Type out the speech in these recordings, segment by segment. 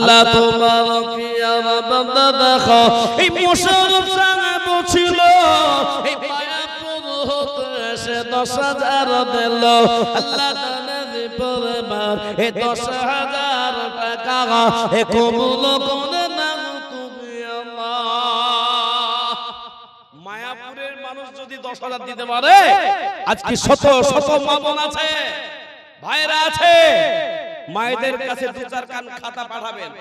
আল্লাহ তোমার বান্দা দেখো। এই মোশারফ সাহেব ছিল এই মায়াপুর হতে এসে দশ হাজার দিল। আল্লাহ পরিবার এই দশ হাজার টাকা এ কবুল করে নাও তুমি মায়াপুরের মানুষ যদি দশ হাজার দিতে পারে আজকে শত শত মামন আছে ভাইরা আছে। মায়েদের কাছে দু চার কান খাতা পাঠাবেন।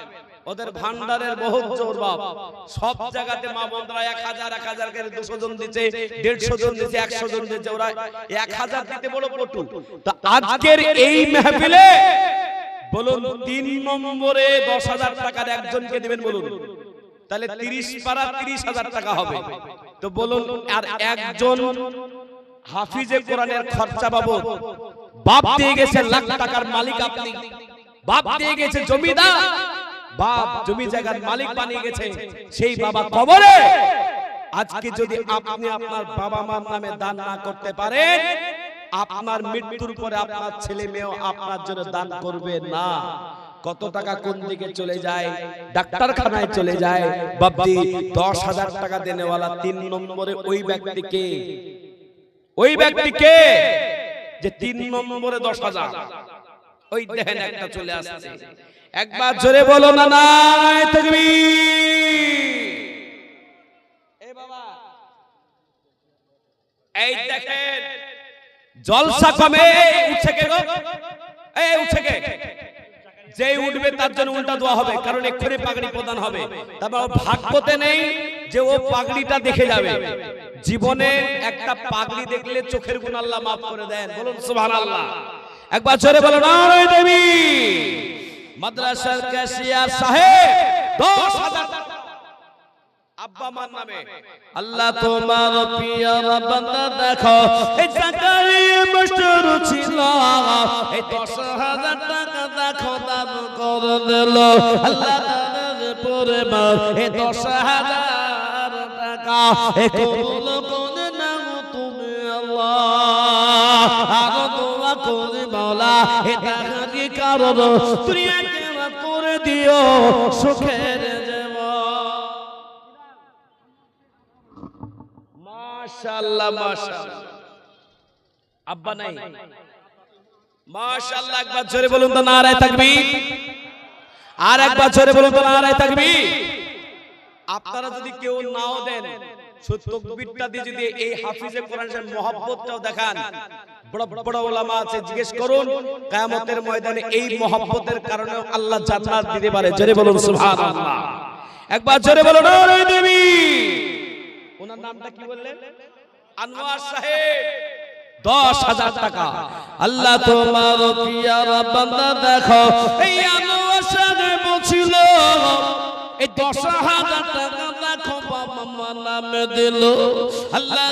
ওদের ভান্ডারের বহুত জোর বাপ সব জায়গাতে মা বোনরা এক হাজার এক হাজার করে দুশো জন দিচ্ছে দেড়শো জন দিচ্ছে একশো জন দিচ্ছে ওরা এক হাজার দিতে বড় পটু। তো আজকের এই মেহফিলে বলুন তিন নম্বরে দশ হাজার টাকার একজনকে দিবেন বলুন। তাহলে তিরিশ পারা তিরিশ হাজার টাকা হবে। তো বলুন আর একজন হাফিজে কোরআনের খরচা বাবদ বাপ দিয়ে গেছে লাখ টাকার মালিক আপনি। বাপ দিয়ে গেছে জমিদার। বাপ জমি জায়গার মালিক বানিয়ে গেছে। সেই বাবা কবরে। আজকে যদি আপনি আপনার বাবা মার নামে দান না করতে পারেন, আপনার মৃত্যুর পরে আপনার ছেলে মেয়েও আপনার জন্য দান করবে না। কত টাকা কোন দিকে চলে যায়? ডাক্তারখানায় চলে যায়। বাবদি দশ হাজার টাকা দেনেওয়ালা তিন নম্বরে ওই ব্যক্তিকে ওই ব্যক্তিকে যে তিন নম্বরে দশ হাজার। ওই দেখেন একটা চলে আসছে। একবার জোরে বলো না নাই তাকবীর। এই দেখেন জলসা কমে উঠছে কে গো? এই উঠছে কে? যে উঠবে তার জন্য উল্টা দোয়া হবে কারণ এক্ষুনি পাগড়ি প্রদান হবে। তারপর ভাগ্যতে নেই যে ও পাগড়িটা দেখে যাবে। জীবনে একটা পাগড়ি দেখলে চোখের গুণ আল্লাহ মাফ করে দেন। বলুন সুবহানাল্লাহ। একবার জোরে বলুন নারায়ে দেবী। মাদ্রাসার ক্যাশিয়ার সাহেব, দশ হাজার আব্বা মার নামে। আল্লাহ তোমার পিয়ার বান্দা দেখো, এই জাকারিয়া মাস্টার ছিল। এই দশ হাজার টাকা দেখো করে দিল। আল্লাহ তাদের পরিবার, এই দশ হাজার টাকা। এ কবুল করে দুনিয়াকে করে দিও, সুখের আর একবার আপনারা যদি কেউ নাও দেন দিয়ে যদি এই হাফিজে কোরআনের মহব্বতটাও দেখান। জিজ্ঞেস করুন, কিয়ামতের ময়দানে এই মহব্বতের কারণে আল্লাহ জান্নাত দিতে দেখো, এই দশ হাজার দিল। আল্লাহ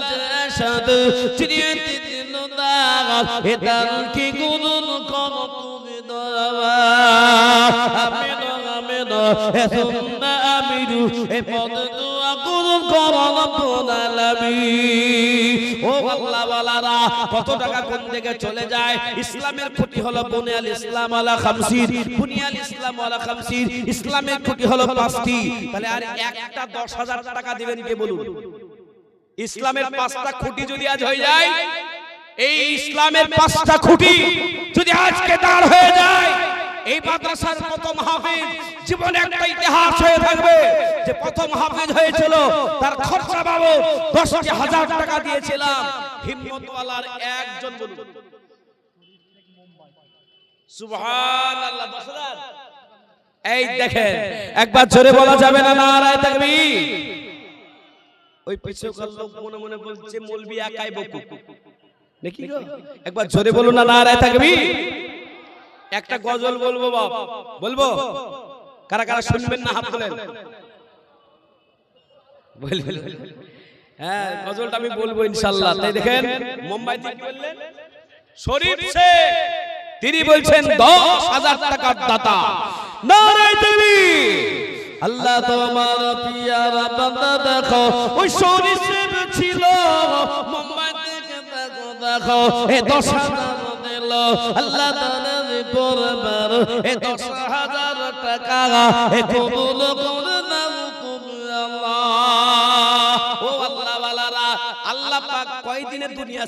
চিনিয়ে দান কি কর তুমি কত টাকা চলে যায়? ইসলামের খুঁটি হলো ইসলামের হলো পাঁচটি। তাহলে আর একটা দশ হাজার টাকা দিবেন কে বলুন? ইসলামের পাঁচটা খুঁটি যদি আজ হয়ে যায় এই ইসলামের পাঁচটা খুঁটি যদি আজকে দাঁড় হয়ে যায়, এই মাদ্রাসার প্রথম হাফিজ জীবনে একটা ইতিহাস হয়ে থাকবে যে প্রথম হাফিজ হয়েছিল, তার খরচা বাবু দশটি হাজার টাকা দিয়েছিলাম। হিম্মতওয়ালার একজন বলুন। হাজার? এই দেখেন, একবার জোরে বলা যাবে না নারায় তাকবীর? ওই পিছুকার লোক মনে মনে বলছে, মৌলবি একাই বকু নাকি গো। একবার জোরে বলুন না নারায় তাকবীর একটা গজল বলব বাপ। বলব? কারা কারা শুনবেন না হাত তোলেন। হ্যাঁ গজলটা আমি বলব ইনশাআল্লাহ তাই দেখেন মুম্বাই থেকে বললেন শরীফ তিনি বলছেন দশ হাজার টাকার দাতা। নারায় দেবী আল্লাহ তোমার পিয়ারা বান্দা দেখো ওই শরীফ ছিল দেখো এ দশ আল্লাহ তাআলা এ দশ হাজার টাকা। এ কবুল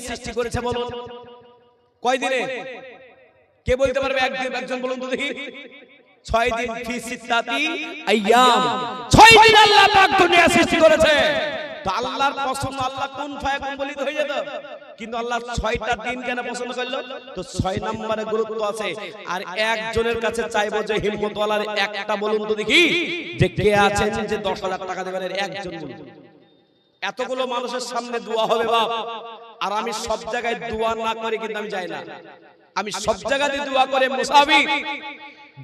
সৃষ্টি করেছে বলুন? কয় কে বলতে পারবে একদিন? একজন বলুন তো দেখি। ছয় দিন ফি সিত্তাতি আইয়াম ছয় দিন আল্লাহ পাক দুনিয়া সৃষ্টি করেছে। তো আল্লাহর পছন্দ আল্লাহ কোন ফায়াকুন বলিত হয়ে যেত কিন্তু আল্লাহ ছয়টা দিন কেন পছন্দ করল? তো ছয় নম্বরে গুরুত্ব আছে। আর একজনের কাছে চাইব যে হিম্মতওয়ালার একটা বলুন তো দেখি, যে কে আছেন যে দশ হাজার টাকা দেবেন একজন বলুন। এতগুলো মানুষের সামনে দোয়া হবে বাপ। আর আমি সব জায়গায় দোয়া না করে কিন্তু আমি যাই না। আমি সব জায়গাতে দোয়া করে মুসাফির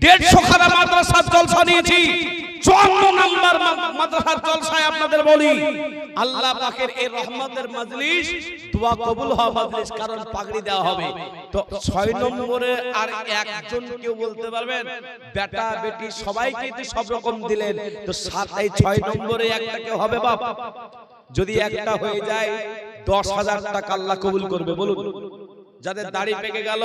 দেড়শো খানা মাদ্রাসার জলসা নিয়েছি। চুয়ান্ন নাম্বার মাদ্রাসার জলসায় আপনাদের বলি, আল্লাহ পাকের এই রহমতের মাজলিস দোয়া কবুল হওয়া মাজলিস কারণ পাগড়ি দেওয়া হবে। তো ছয় নম্বরে আর একজন কেউ বলতে পারবেন, বেটা, বেটি, সবাইকে তো সব রকম দিলেন। তো সাত এই ছয় নম্বরে একটা কেউ হবে, বাপ? যদি একটা হয়ে যায়, দশ হাজার টাকা আল্লাহ কবুল করবে, বলুন। যাদের দাড়ি পেকে গেল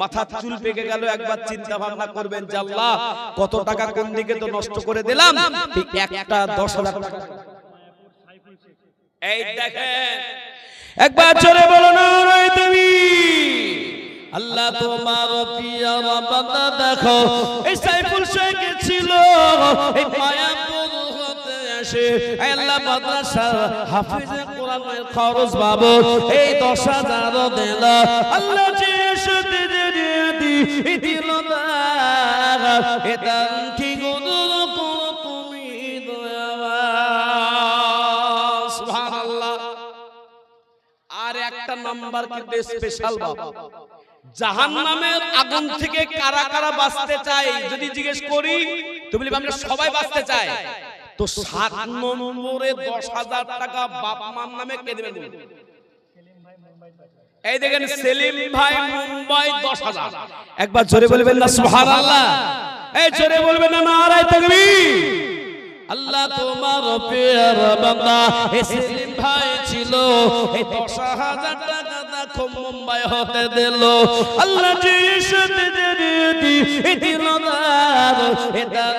মাথার চুল পেকে গেল একবার চিন্তা ভাবনা করবেন যে আল্লাহ কত টাকা কোন দিকে তো নষ্ট করে দিলাম? এই একটা দশ হাজার এই দেখেন একবার জোরে বলো না তুমি। আল্লাহ তোমার প্রিয় বান্দা দেখো এই সাইফুল শেখ ছিল এই হতে আসে। আল্লাহ মাদ্রাসা, হাফিজে কোরআনের খরচ বাবদ এই দশ হাজার দিল আল্লাহ তুমি আর একটা নাম্বার কিন্তু স্পেশাল বাবা জাহান্নামের আগুন থেকে কারা কারা বাঁচতে চাই যদি জিজ্ঞেস করি তো বলি আমরা সবাই বাঁচতে চাই। তো সাত নম্বরে দশ হাজার টাকা বাপ মার নামে কে বলুন? এই দেখেন সেলিম ভাই মুম্বাই দশ হাজার। একবার জোরে বলবেন না সুহার আল্লাহ এই জোরে বলবেন না, নারায় তাকবীর। আল্লাহ তোমার পেয়ার বান্দা, এ সেলিম ভাই ছিল এই দশ হাজার টাকা দেখো মুম্বাই হতে দিল। আল্লাহ যে সাথে দিয়ে দি এই দিল এ দান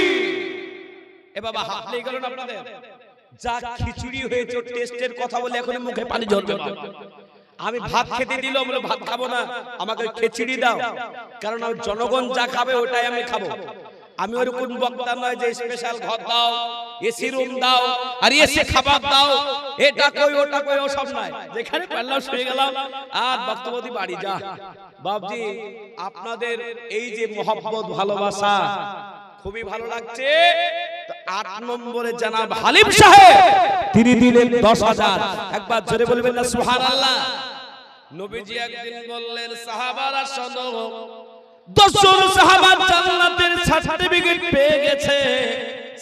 এ বাবা হাত লেগে গেল না আপনাদের যা খিচুড়ি হয়েছে টেস্টের কথা বলে এখন মুখে পানি ঝরবে আমি ভাত খেতে দিল বলে ভাত খাব না। আমাকে খিচুড়ি দাও। কারণ আমি জনগণ যা খাবে ওটাই আমি খাব। আমি ওরকম বক্তা নয় যে স্পেশাল ঘর দাও এসি রুম দাও আর এসি খাবার দাও এটা কই ওটা কই ওসব নয় যেখানে পারলাম শুয়ে গেলাম। আর বক্তব্য বাড়ি যা। বাবজি আপনাদের এই যে মহব্বত ভালোবাসা খুবই ভালো লাগছে। আট নম্বরে জানাব হালিম সাহেব। তিনি দিলেন দশ হাজার। একবার জোরে বলবেন না সুহার আল্লাহ নবীজি একদিন বললেন সাহাবারা শোনো দশজন সাহাবা জান্নাতের সার্টিফিকেট পেয়ে গেছে।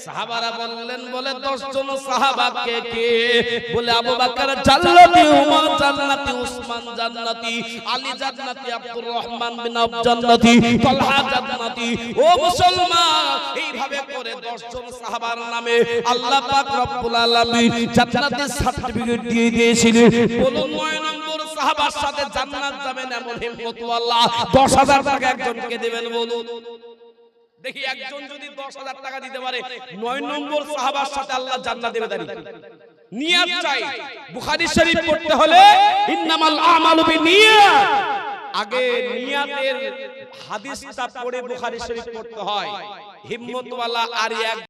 সাহাবারা বললেন, বলে, দশজন সাহাবাকে কে? বলে, আবু বকর জান্নাতি, উমর জান্নাতি, উসমান জান্নাতি, আলী জান্নাতি, আব্দুর রহমান বিন আব জান্নাতি, তালহা জান্নাতি। ও মুসলমান, এইভাবে করে দশজন সাহাবার নামে আল্লাহ পাক রব্বুল আলামিন জান্নাতের সার্টিফিকেট দিয়ে দিয়েছিলেন। বলুন, নয় নম্বর সাহাবার সাথে জান্নাত যাবেন এমন হিম্মত আল্লাহ দশ হাজার টাকা একজনকে দেবেন, বলুন। দেখি একজন যদি দশ হাজার টাকা দিতে পারে নয় নম্বর সাহাবার সাথে আল্লাহ জান্নাত দেবে দাঁড়িয়ে নিয়াত চাই। বুখারী শরীফ পড়তে হলে ইন্নামাল আমালু বিনিয়াত আগে নিয়াতের হাদিসটা পড়ে বুখারী শরীফ পড়তে হয়। হিম্মতওয়ালা আর এক